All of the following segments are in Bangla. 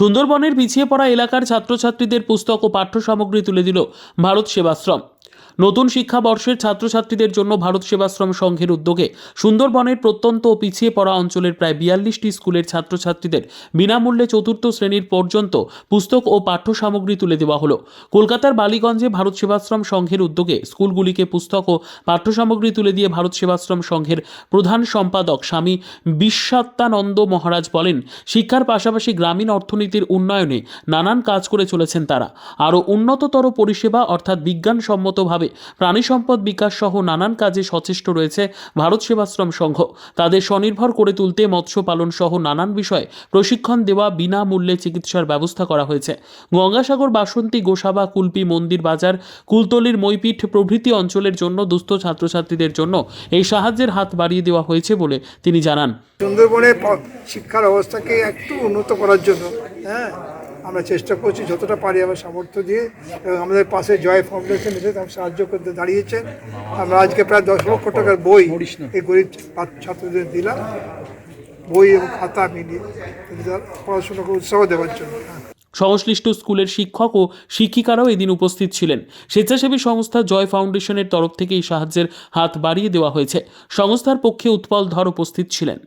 সুন্দরবনের পিছিয়ে পড়া এলাকার ছাত্রছাত্রীদের পুস্তক ও পাঠ্য সামগ্রী তুলে দিল ভারত সেবাশ্রম। নতুন শিক্ষাবর্ষের ছাত্রছাত্রীদের জন্য ভারত সেবাশ্রম সংঘের উদ্যোগে সুন্দরবনের প্রত্যন্ত ও পিছিয়ে পড়া অঞ্চলের প্রায় বিয়াল্লিশটি স্কুলের ছাত্রছাত্রীদের বিনামূল্যে চতুর্থ শ্রেণির পর্যন্ত পুস্তক ও পাঠ্য সামগ্রী তুলে দেওয়া হলো। কলকাতার বালিগঞ্জে ভারত সেবাশ্রম সংঘের উদ্যোগে স্কুলগুলিকে পুস্তক ও পাঠ্য সামগ্রী তুলে দিয়ে ভারত সেবাশ্রম সংঘের প্রধান সম্পাদক স্বামী বিশ্বাত্মানন্দ মহারাজ বলেন, শিক্ষার পাশাপাশি গ্রামীণ অর্থনীতির উন্নয়নে নানান কাজ করে চলেছেন তারা। আরও উন্নততর পরিষেবা অর্থাৎ বিজ্ঞানসম্মতভাবে প্রাণী সম্পদ বিকাশ সহ নানান কাজে সচেষ্ট রয়েছে ভারত সেবাশ্রম সংঘ। তাদের স্বনির্ভর করে তুলতে মৎস্য পালন সহ নানান বিষয়ে প্রশিক্ষণ দেওয়া বিনামূল্যে চিকিৎসার ব্যবস্থা করা হয়েছে। গঙ্গাসাগর, বাসন্তী, গোসাবা, কুলপি, মন্দির বাজার, কুলতলির মইপিঠ প্রভৃতি অঞ্চলের জন্য দুস্থ ছাত্রছাত্রীদের জন্য এই সাহায্যের হাত বাড়িয়ে দেওয়া হয়েছে বলে তিনি জানান। সুন্দরবনের প- শিক্ষার অবস্থাকে একটু উন্নত করার জন্য হ্যাঁ আমরা চেষ্টা করছি যতটা পারি আমার সামর্থ্য দিয়ে এবং আমাদের পাশে জয় ফাউন্ডেশন এসে তার সাহায্য করতে দাঁড়িয়েছেন আমরা আজকে প্রায় দশ লক্ষ টাকার বই এই গরিব ছাত্রদের দিলাম। বই এবং খাতা মিলিয়ে পড়াশোনাকে উৎসাহ দেওয়ার জন্য। সংশ্লিষ্ট স্কুলের শিক্ষক ও শিক্ষিকারাও এদিন উপস্থিত ছিলেন। স্বেচ্ছাসেবী সংস্থা জয় ফাউন্ডেশনের তরফ থেকে এই সাহায্যের হাত বাড়িয়ে দেওয়া হয়েছে। সংস্থার পক্ষে উৎপল ধর উপস্থিত ছিলেন।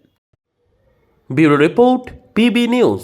Bureau report PB news.